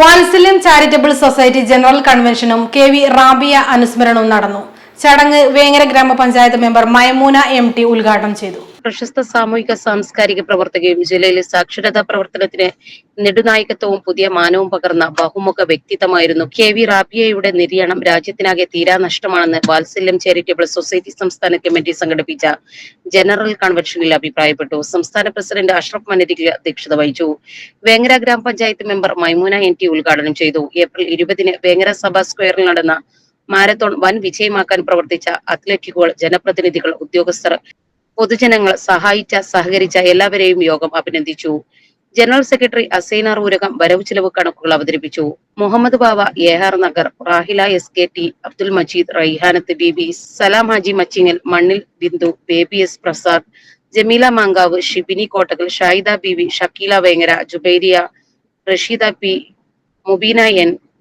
വാത്സല്യം charitable society general കൺവെൻഷനും K V Rabiya അനുസ്മരണവും നടന്നു. ചടങ്ങ് വേങ്ങര ഗ്രാമപഞ്ചായത്ത് മെമ്പർ മൈമൂന എം ടി ഉദ്ഘാടനം ചെയ്തു. പ്രശസ്ത സാമൂഹിക സാംസ്കാരിക പ്രവർത്തകയും ജില്ലയിലെ സാക്ഷരതാ പ്രവർത്തനത്തിന് നെടുനായകത്വവും പുതിയ മാനവും പകർന്ന ബഹുമുഖ വ്യക്തിത്വമായിരുന്നു കെ വി റാബിയയുടെ നിര്യാണം. രാജ്യത്തിനാകെ തീരാ നഷ്ടമാണെന്ന് വാത്സല്യം ചാരിറ്റബിൾ സൊസൈറ്റി സംസ്ഥാന കമ്മിറ്റി സംഘടിപ്പിച്ച ജനറൽ കൺവെൻഷനിൽ അഭിപ്രായപ്പെട്ടു. സംസ്ഥാന പ്രസിഡന്റ് അഷ്റഫ് മനരിക്ക് അധ്യക്ഷത വഹിച്ചു. വേങ്ങര ഗ്രാമപഞ്ചായത്ത് മെമ്പർ മൈമൂന എൻ ടി ഉദ്ഘാടനം ചെയ്തു. ഏപ്രിൽ ഇരുപതിന് വേങ്ങര സഭാ സ്ക്വയറിൽ നടന്ന മാരത്തോൺ വൻ വിജയമാക്കാൻ പ്രവർത്തിച്ച അത്ലറ്റുകൾ ജനപ്രതിനിധികൾ ഉദ്യോഗസ്ഥർ പൊതുജനങ്ങൾ സഹായിച്ച സഹകരിച്ച എല്ലാവരെയും യോഗം അഭിനന്ദിച്ചു. ജനറൽ സെക്രട്ടറി അസൈനാർ ഊരകം വരവ് ചിലവ് കണക്കുകൾ അവതരിപ്പിച്ചു. Muhammad A R Nagar Rahila S K T Abdul Majeed Raihanath B B Salam Haji Machingal Mannil Bindu Baby S Prasad Jameela Mankavu Shibini Kottakkal Shahida B V Shakeela Vengara Jubairiya Rasheeda P Mubeena N